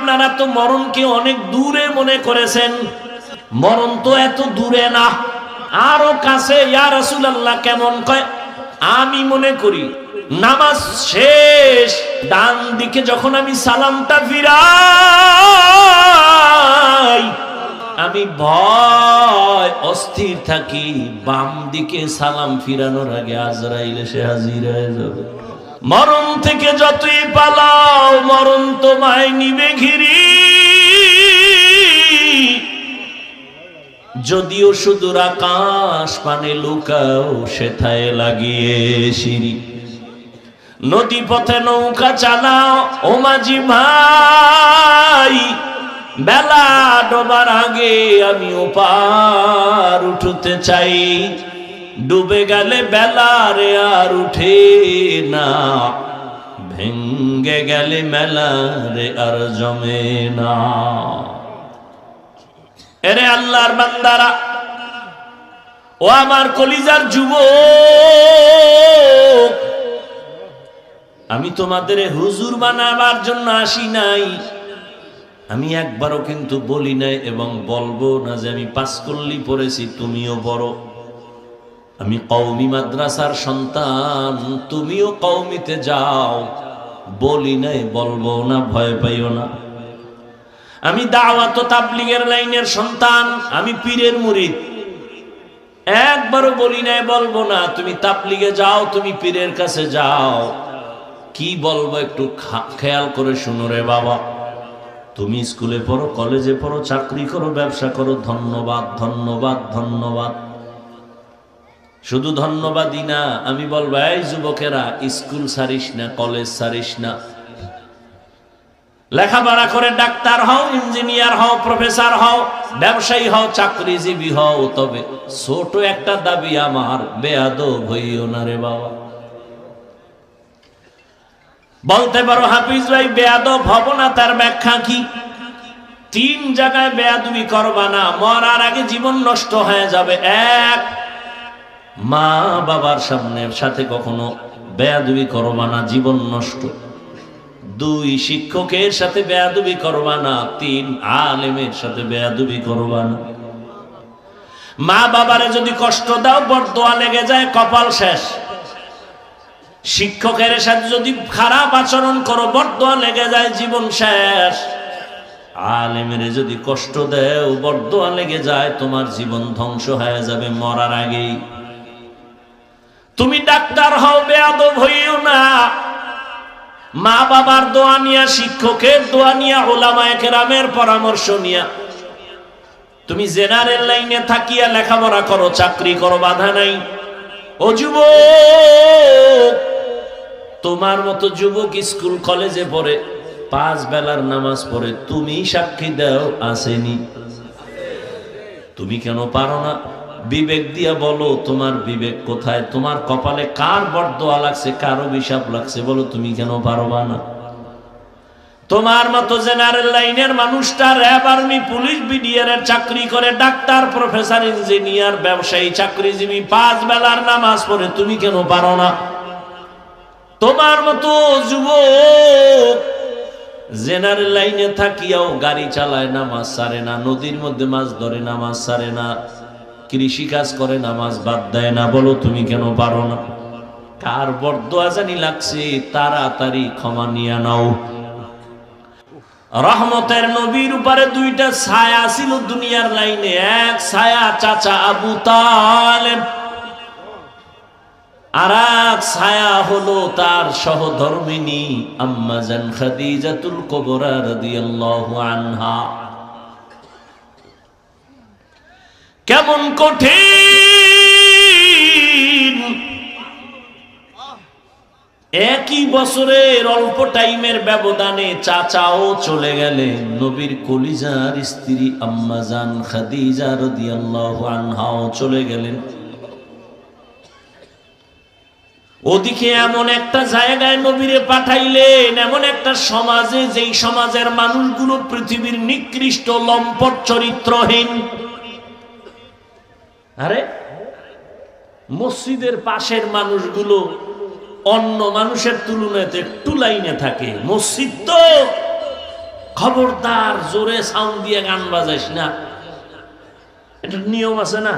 আপনারা তো মরণকে অনেক দূরে মনে করেছেন। মরণ তো এত দূরে না। আরও কাছে, ইয়া রাসূলুল্লাহ, কেমন কয়? আমি মনে করি, নামাজ শেষ ডান দিকে যখন আমি সালামটা ফিরাই, আমি ভয়, অস্থির থাকি। বাম দিকে সালাম ফিরানোর আগে আজরাইল এসে হাজির হয়ে যাবে। মরণ থেকে যতই পালাও, মরণ তোমায় নিবে ঘিরি। যদিও সুদূর আকাশ পানে লুকাও, সেথায় লাগিয়ে সিঁড়ি। নদী পথে নৌকা চালাও, ও মাঝি ভাই, বেলা ডোবার আগে আমি ওপার উঠতে চাই। ডুবে গেলে বেলা রে আর উঠে না। ভেঙ্গে গেলে মেলা রে আর জমে না। এরে আল্লাহর বান্দারা, ও আমার কলিজার যুব আমি তোমাদের হুজুর বানাবার জন্য আসি নাই। আমি একবারও কিন্তু বলি নাই এবং বলব না যে আমি পাঁচকল্লি পড়েছি, তুমিও বড় আমি কৌমি মাদ্রাসার সন্তান, তুমিও কৌমিতে যাও। বলি নাই, বলব না, ভয় পাইও না। আমি দাওয়াত তাবলিগের লাইনের সন্তান, আমি পীরের মুরিদ। একবারও বলি নাই, বলব না, তুমি তাবলিগে যাও, তুমি পীরের কাছে যাও। কি বলব একটু খেয়াল করে শুনো রে বাবা। তুমি স্কুলে পড়ো, কলেজে পড়ো, চাকরি করো, ব্যবসা করো, ধন্যবাদ ধন্যবাদ ধন্যবাদ। শুধু ধন্যবাদই না, আমি বলব, এই যুবকেরা, স্কুল সারিস না, কলেজ সারিস না। লেখাপড়া করে ডাক্তার হও, ইঞ্জিনিয়ার হও, প্রফেসর হও, ব্যবসায়ী হও, চাকরিজীবী হও, তবে ছোট একটা দাবি আমার বেয়াদ হইও না রে বাবা। বলতে পারো, হাফিজ ভাই, বেয়াদব হব না, তার ব্যাখ্যা কি? তিন জায়গায় বেয়াদবি করবা না, মরার আগে জীবন নষ্ট হয়ে যাবে, এক মা বাবার সামনে সাথে কখনো বেয়াদুবি করবা না, জীবন নষ্ট। দুই শিক্ষকের সাথে বেয়াদবি করবা না, তিন আলেমের সাথে বেয়াদুবি করবা না। মা বাবারে যদি কষ্ট দাও, বরদোয়া লেগে যায়, কপাল শেষ। শিক্ষকের সাথে যদি খারাপ আচরণ করো, বরদোয়া লেগে যায়, জীবন শেষ। আলেমের যদি কষ্ট দেও, বরদোয়া লেগে যায়, তোমার জীবন ধ্বংস হয়ে যাবে মরার আগেই। তুমি ডাক্তার হও, বেয়াদব হইও না। মা বাবার দোয়া নিয়া, শিক্ষকের দোয়া নিয়া, ওলামায় পরামর্শ নিয়া। তুমি জেনারেল লাইনে থাকিয়া লেখাপড়া করো, চাকরি করো, বাধা নাই। ও যুবক, তোমার মতো যুবক স্কুল, কলেজে পড়ে, পাঁচ বেলার নামাজ পড়ে, তুমি সাক্ষী দাও, আসেনি। তুমি কেন পারো না? বিবেক দিয়া বলো, তোমার বিবেক কোথায়? তোমার কপালে কার বরদোয়া লাগছে, কার অভিশাপ লাগছে বলো তুমি কেন পারবা না? তোমার মতো জেনারেল লাইনের মানুষটা র্যাব আর্মি, পুলিশ বিডিআর চাকরি করে, ডাক্তার, প্রফেসর, ইঞ্জিনিয়ার, ব্যবসায়ী, চাকরিজীবী, পাঁচ বেলার নামাজ পড়ে, তুমি কেন পারো না? তোমার মতো যুবক জেনারেল লাইনে থাকিয়াও গাড়ি চালায়, নামাজ সারে না, নদীর মধ্যে মাছ ধরে, নামাজ সারে না। কৃষি কাজ করে, নামাজ বাদ দেয় না। বলো, তুমি কেন পারো না? কার বরদোয়া জানি লাগছে, তাড়াতাড়ি ক্ষমা নিয়ে নাও। রহমতের নবীর উপরে দুইটা ছায়া ছিল দুনিয়ার লাইনে। এক ছায়া চাচা আবু তালেব, আর এক ছায়া হলো তার সহধর্মিনী আম্মাজান খাদিজাতুল কবরা রাদিয়াল্লাহু আনহা। কেমন কঠিন? একই বছরের অল্প টাইমের ব্যবধানে চাচাও চলে গেলেন। নবীর কলিজার স্ত্রী আম্মাজান খাদিজা রাদিয়াল্লাহু চলে গেলেন। ওদিকে এমন একটা জায়গায় নবীরে পাঠাইলেন, এমন একটা সমাজে যেই সমাজের মানুষগুলো পৃথিবীর নিকৃষ্ট লম্পট চরিত্রহীন। আরে? মসজিদের পাশের মানুষগুলো অন্য মানুষের তুলনায় একটু লাইনে থাকে। মসজিদ তো খবরদার, জোরে সাউন্ড দিয়ে গান বাজাইস না। এটা নিয়ম আছে না?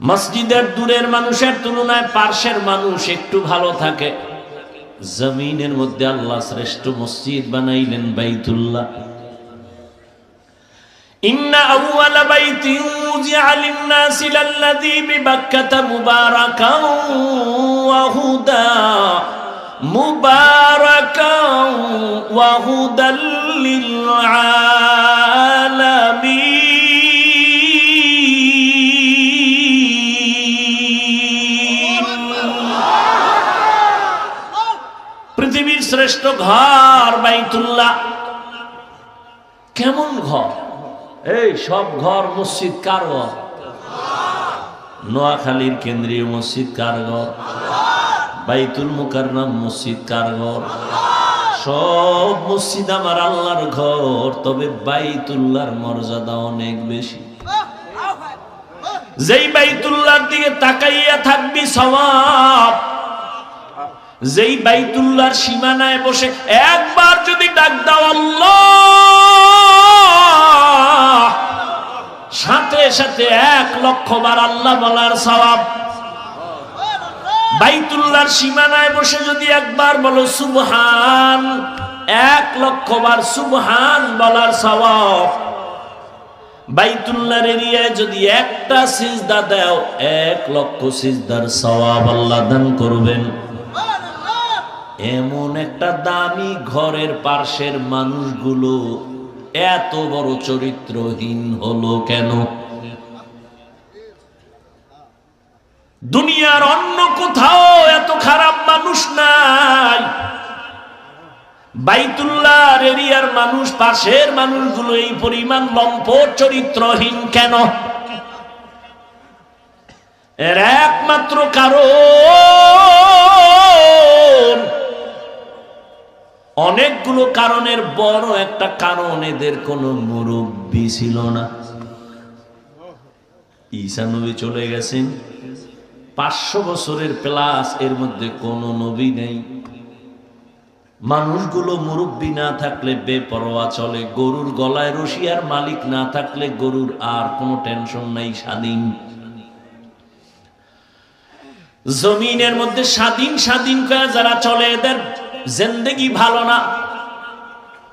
মসজিদের দূরের মানুষের তুলনায় পার্শ্বের মানুষ একটু ভালো থাকে। জমিনের মধ্যে আল্লাহ শ্রেষ্ঠ মসজিদ বানাইলেন বাইতুল্লাহ। إن أول بيت وضع للناس للذي ببكة مباركا وهدى مباركا وهدى للعالمين পৃথিবীর শ্রেষ্ঠ ঘর বাইতুল্লাহ কেমন ঘর এই সব ঘর মসজিদ কার ঘর? নোয়াখালীর কেন্দ্রীয় মসজিদ কার ঘর? বাইতুল মুকাররম মসজিদ কার ঘর? সব মসজিদ আমার আল্লাহর ঘর, তবে বাইতুল্লাহর মর্যাদা অনেক বেশি। যেই বাইতুল্লাহর দিকে তাকাইয়া থাকবি সওয়াব যেই বাইতুল্লাহর সীমানায় বসে একবার যদি ডাক দাও, আল্লাহ! সাথে সাথে এক লক্ষ বার আল্লাহ বলার সওয়াব। বাইতুল্লাহর সীমানায় বসে যদি একবার বলো, সুবহান, এক লক্ষ বার সুবহান বলার সওয়াব। বাইতুল্লাহর এরিয়ায় যদি একটা সিজদা দাও, এক লক্ষ সিজদার সওয়াব আল্লাহ দান করবেন। এমন একটা দামি ঘরের পার্শ্বের মানুষগুলো এত বড় চরিত্রহীন হলো কেন? দুনিয়ার অন্য কোথাও এত খারাপ মানুষ নাই। বাইতুল্লাহর এরিয়ার মানুষ, পাশের মানুষগুলো এই পরিমাণ লম্পট চরিত্রহীন কেন? এর একমাত্র কারণ অনেকগুলো কারণের বড় একটা কারণ এদের কোনো মুরব্বী ছিল না। ঈসা নবী চলে গেছেন। পাঁচশো বছরের প্লাস এর মধ্যে কোনো নবী নেই। মানুষগুলো মুরব্বী না থাকলে বেপরোয়া চলে। গরুর গলায় রশিয়ার মালিক না থাকলে গরুর আর কোনো টেনশন নাই, স্বাধীন। জমিনের মধ্যে স্বাধীন স্বাধীন করে যারা চলে এদের জেন্দেগি ভালো না।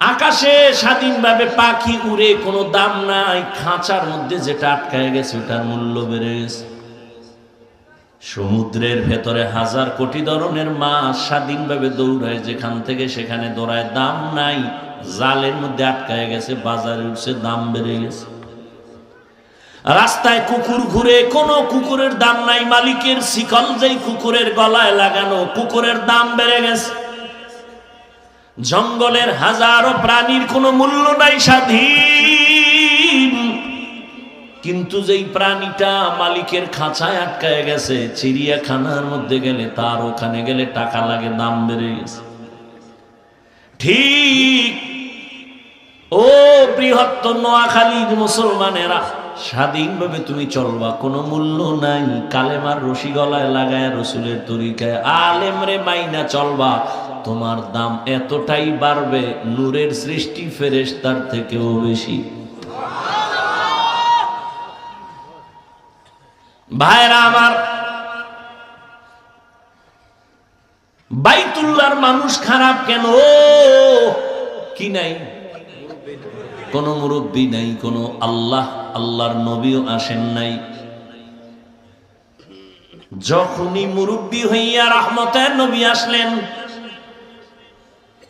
আকাশে স্বাধীনভাবে পাখি উড়ে কোনো দাম নাই, খাঁচার মধ্যে যেটা আটকায় গেছে ওটার মূল্য বেড়ে গেছে। সমুদ্রের ভেতরে হাজার কোটি ধরনের মাছ স্বাধীনভাবে দৌড়ায়, যেখান থেকে সেখানে দৌড়ায় দাম নাই, জালের মধ্যে আটকায় গেছে, বাজারে উঠছে, দাম বেড়ে গেছে। রাস্তায় কুকুর ঘুরে, কোনো কুকুরের দাম নাই, মালিকের শিকল যেই কুকুরের গলায় লাগানো, কুকুরের দাম বেড়ে গেছে। জঙ্গলের হাজারো প্রাণীর কোনো মূল্য নাই স্বাধীন। কিন্তু যেই প্রাণীটা মালিকের খাঁচায় আটকায় গেছে, চিড়িয়াখানার মধ্যে গেলে তার ওখানে গেলে টাকা লাগে, দাম বেড়ে গেছে। ঠিক ও বৃহত্তর নোয়াখালীর মুসলমানেরা, স্বাধীনভাবে তুমি চলবা, কোনো মূল্য নাই। কালেমার রশি গলায় লাগায় রসুলের তরিকায়, আলেমরে মাইনা চলবা। তোমার দাম এতটাই বাড়বে, নূরের সৃষ্টি ফেরেস তার থেকেও বেশি। ভাইরা আমার বাইতুল্লার মানুষ খারাপ কেন? কি নাই? কোন মুরব্বী নাই, কোন আল্লাহ, আল্লাহর নবীও আসেন নাই। যখনই মুরব্বী হইয়া রহমতের নবী আসলেন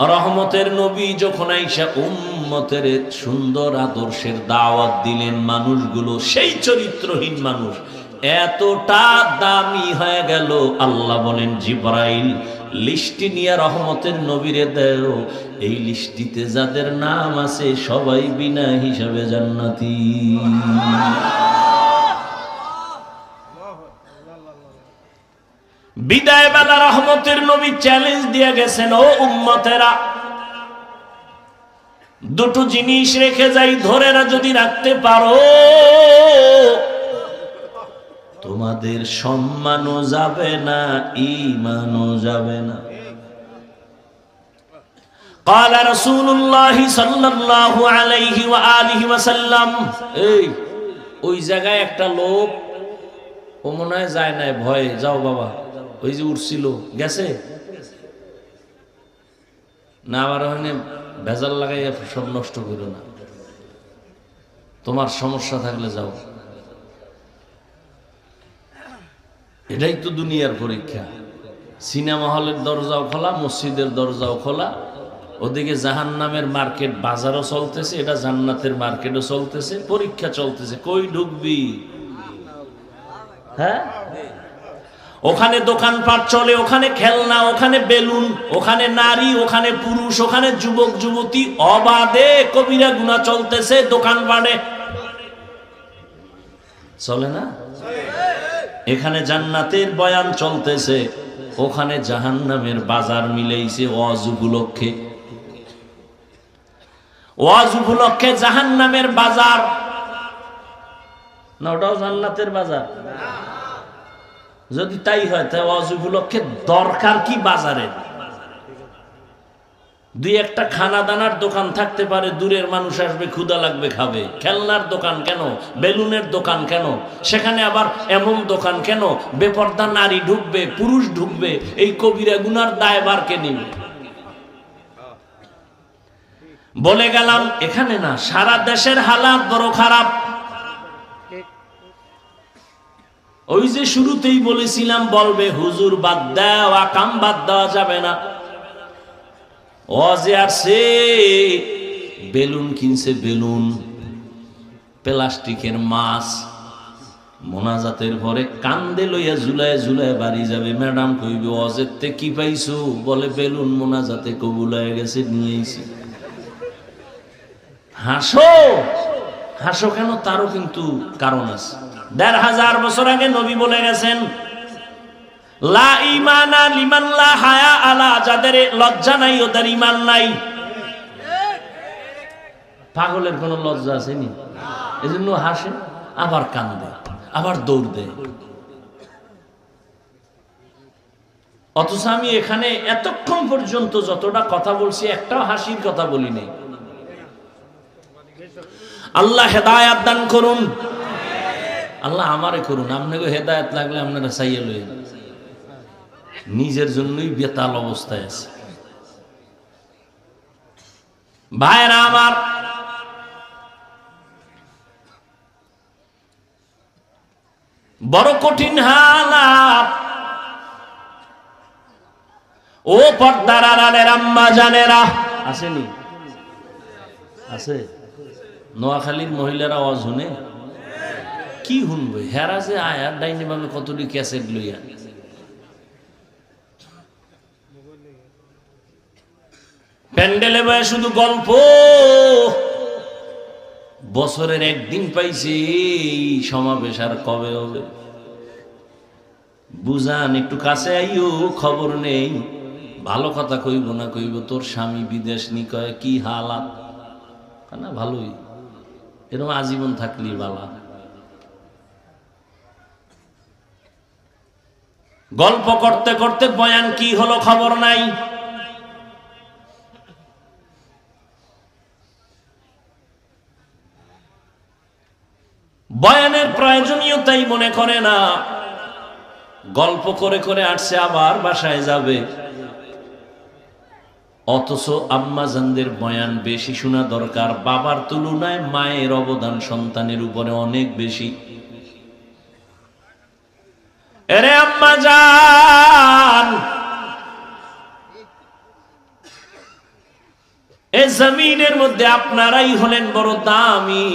রহমতের নবী যখন আইসা উম্মতের সুন্দর আদর্শের দাওয়াত দিলেন, মানুষগুলো সেই চরিত্রহীন মানুষ। এতটা দামি হয়ে গেল। আল্লাহ বলেন, জিব্রাইল লিস্টি নিয়ে রহমতের নবীরে দেও। এই লিস্টিতে যাদের নাম আছে সবাই বিনা হিসাবে জান্নাতি। বিদায় বেলা রহমতের নবী চ্যালেঞ্জ দিয়ে গেছেন ও উম্মতেরা দুটো জিনিস রেখে যাই ধরে না যদি রাখতে পারো তোমাদের সম্মানও যাবে না ইমানও যাবে না قال رسول الله صلى الله عليه وآله وسلم এই ওই জায়গায় একটা লোক ও মনে হয় যায় নাই ভয়ে যাও বাবা ওই যে উঠছিল গেছে? না আবার ওখানে ভেজাল লাগাইয়া সব নষ্ট করো না। তোমার সমস্যা থাকলে যাও। এটাই তো দুনিয়ার পরীক্ষা। সিনেমা হলের দরজাও খোলা, মসজিদের দরজাও খোলা। ওদিকে জাহান নামের মার্কেট বাজারও চলতেছে, এটা জান্নাতের মার্কেটও চলতেছে, পরীক্ষা চলতেছে। কই ঢুকবি? হ্যাঁ? ওখানে দোকানপাট চলে, ওখানে খেলনা, ওখানে বেলুন, ওখানে নারী, ওখানে পুরুষ, ওখানে যুবক, যুবতী, অবাধে কবিরা গুণা চলতেছে দোকানপাটে। চলে না? এখানে জান্নাতের বয়ান চলতেছে, ওখানে জাহান্নামের বাজার মিলেইছে ওয়াজ উপলক্ষে। ওয়াজ উপলক্ষে জাহান্নামের বাজার। না, ওটাও জান্নাতের বাজার। যদি তাই হয় তাই ওয়াজ উপলক্ষে দরকার কি বাজারে? দুই একটা খানা দানার দোকান থাকতে পারে, দূরের মানুষ আসবে ক্ষুদা লাগবে, খাবে। খেলনার দোকান কেন? বেলুনের দোকান কেন? সেখানে আবার এমন দোকান কেন? বেপর্দা নারী ঢুকবে, পুরুষ ঢুকবে, এই কবিরা গুনার দায়বার কে নিবে। বলে গেলাম, এখানে না, সারা দেশের হালাত বড় খারাপ। ওই যে শুরুতেই বলেছিলাম, বলবে, হুজুর বাদ দেওয়া কাম বাদ দেওয়া যাবে না। অজে আসছে বেলুন কিনছে বেলুন, প্লাস্টিকের মাছ, মোনাজাতের পরে কান্দে লইয়া ঝুলায় ঝুলায় বাড়ি যাবে। ম্যাডাম কইবে অজের তে কি পাইছো? বলে, বেলুন মোনাজাতে কবুল হয়ে গেছে, নিয়ে আইছি। হাসো! হাসো কেন? তারও কিন্তু কারণ আছে। দেড় হাজার বছর আগে নবী বলে গেছেন, লা ইমানা লিমান লা হায়া আলা, যাদের লজ্জা নাই, ওদের ইমান নাই। পাগলের কোনো লজ্জা আসেনি এজন্য হাসে, আবার কান্দে, আবার দৌড় দেয়। অথচ আমি এখানে এতক্ষণ পর্যন্ত যতটা কথা বলছি, একটাও হাসির কথা বলি নেই আল্লাহ হেদায়াত দান করুন। আল্লাহ আমারে করুন আপনাকে হেদায়াত লাগলে আপনারা চাইয়ে লইন নিজের জন্যই বেতাল অবস্থায় আছে। ভাইরা আমার বড় কঠিন হালাত। ও পর্দার আড়ালের আম্মা জানেরা। আসেনি? আছে। নোয়াখালীর মহিলারা অজ শুনে কি শুনবে? হেরা যে আয়ার ডাইনি বামে কতটি ক্যাসেট লইয়া প্যান্ডেলে বয়ে শুধু গল্প। বছরের একদিন পাইছি এই সমাবেশ আর কবে হবে? বুঝান, একটু কাছে আইও, খবর নেই। ভালো কথা কইব না কইব, তোর স্বামী বিদেশ নি কয়, কি হালাত? না, ভালোই। এরকম আজীবন থাকলি বালা। গল্প করতে করতে বয়ান কি হলো খবর নাই? বয়ানের প্রয়োজনীয়তাই মনে করে না। গল্প করে করে আসছে আবার বাসায় যাবে। অথচ আম্মাজানদের বয়ান বেশি শোনা দরকার, বাবার তুলনায় মায়ের অবদান সন্তানের উপরে অনেক বেশি এরে আম্মা যান এ জমিনের মধ্যে আপনারাই হলেন বড় দামি।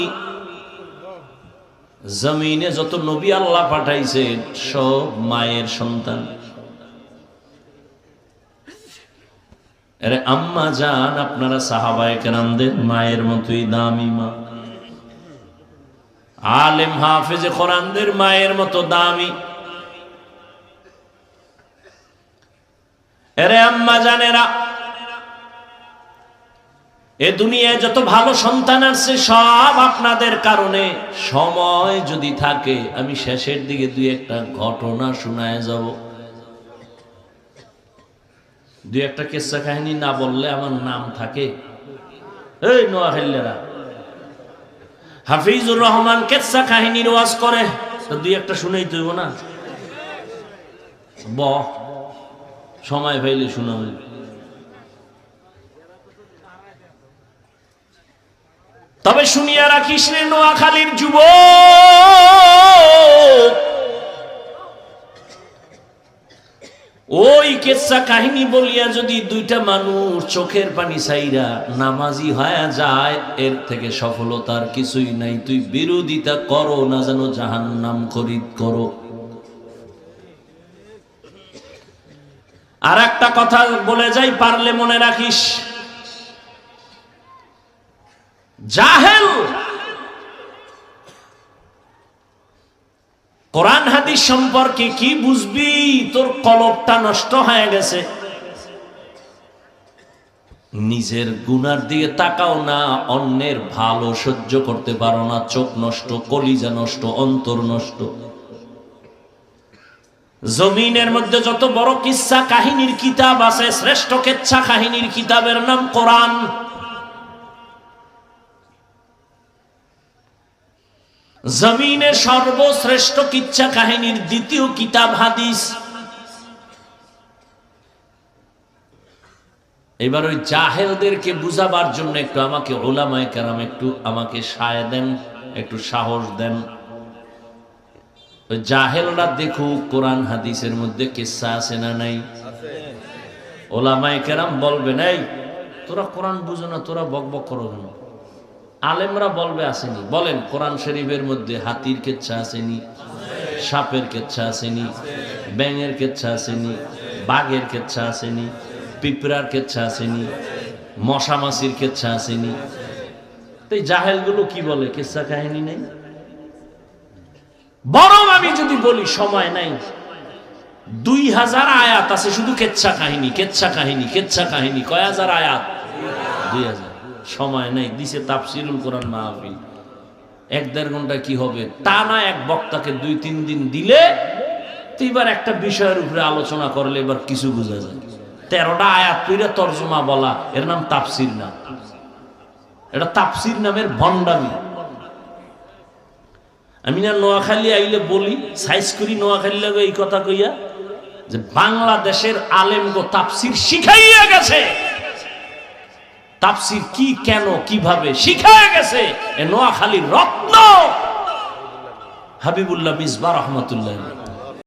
জমিনে যত নবী আল্লাহ পাঠাইছেন, সব মায়ের সন্তান। আম্মা যান, আপনারা সাহাবায়ে কেরামদের মায়ের মতোই দামি মা। আলেম হাফেজে কোরআনদের মায়ের মতো দামি। এরে আম্মা জানেরা এ দুনিয়ায় যত ভালো সন্তান আছে, সব আপনাদের কারণে। সময় যদি থাকে, আমি শেষের দিকে দুই একটা ঘটনা শোনায় যাব। দুই একটা কেসা কাহিনী না বললে আমার নাম থাকে। এই নোয়াখাল্লেরা হাফিজুর রহমান কেসা কাহিনীর ওয়াজ করে দুই একটা শুনেই তুইব না। ব, সময় পাইলে শুনাবি তবে শুনিয়া রাখিস রে নোয়াখালীর যুব ওই কেচ্ছা কাহিনী বলিয়া যদি দুইটা মানুষ চোখের পানি চাইরা নামাজি হয়ে যায়, এর থেকে সফলতার কিছুই নাই। তুই বিরোধিতা করো না যেন জাহান নাম খরিদ করো। আর একটা কথা বলে যাই, পারলে মনে রাখিস জাহেল। কোরআন হাদিস সম্পর্কে কি বুঝবি? তোর কলবটা নষ্ট হয়ে গেছে। নিজের গুনার দিকে তাকাও না, অন্যের ভালো সহ্য করতে পারো না, চোখ নষ্ট, কলিজা নষ্ট, অন্তর নষ্ট। জমিনের মধ্যে যত বড় কিচ্ছা কাহিনীর কিতাব আছে, শ্রেষ্ঠ কেচ্ছা কাহিনীর কিতাবের নাম কোরআন। জমিনে সর্বশ্রেষ্ঠ কিচ্ছা কাহিনীর দ্বিতীয় কিতাব হাদিস। এবার ওই জাহেলদেরকে বুঝাবার জন্য একটু আমাকে ওলামায় কেরাম একটু আমাকে সায় দেন, একটু সাহস দেন। জাহেলরা দেখুক কোরআন হাদিসের মধ্যে কিসা আছে না নাই। ওলামায় কেরাম বলবে নাই তোরা কোরআন বুঝো না, তোরা বক বক করো কেন? আলেমরা বলবে আসেনি। বলেন, কোরআন শরীফের মধ্যে হাতির কেচ্ছা আসেনি, সাপের কেচ্ছা আসেনি, ব্যাঙের কেচ্ছা আসেনি, বাঘের কেচ্ছা আসেনি, পিঁপড়ার কেচ্ছা আসেনি মশা মাছির কেচ্ছা আসেনি। তো জাহেলগুলো কি বলে? কেচ্ছা কাহিনী নেই? বরং আমি যদি বলি, সময় নাই। দুই হাজার আয়াত আছে, শুধু কেচ্ছা কাহিনী কেচ্ছা কাহিনী কেচ্ছা কাহিনী। কয় হাজার আয়াত? দুই হাজার। সময় নেই, দিছে তাফসিরুল কোরআন মাহফিল। এক দেড় ঘণ্টা কি হবে? তা না এক বক্তাকে দুই তিন দিন দিলে এবার একটা বিষয়ের উপরে আলোচনা করলে এবার কিছু বোঝা যায়। তেরোটা আয়াত পইরা তর্জমা বলা, এর নাম তাফসির না এটা তাফসির নামের ভণ্ডামি। আমি না নোয়াখালী আইলে বলি, সাইজ করি নোয়াখালী লাগে এই কথা কইয়া, যে বাংলাদেশের আলেম গো তাফসির শিখাইয়া গেছে। তাফসির কি কেন কীভাবে শিখায় গেছে? এ নোয়াখালীর রত্ন। হাবিবুল্লাহ মিসবা রহমতুল্লাহ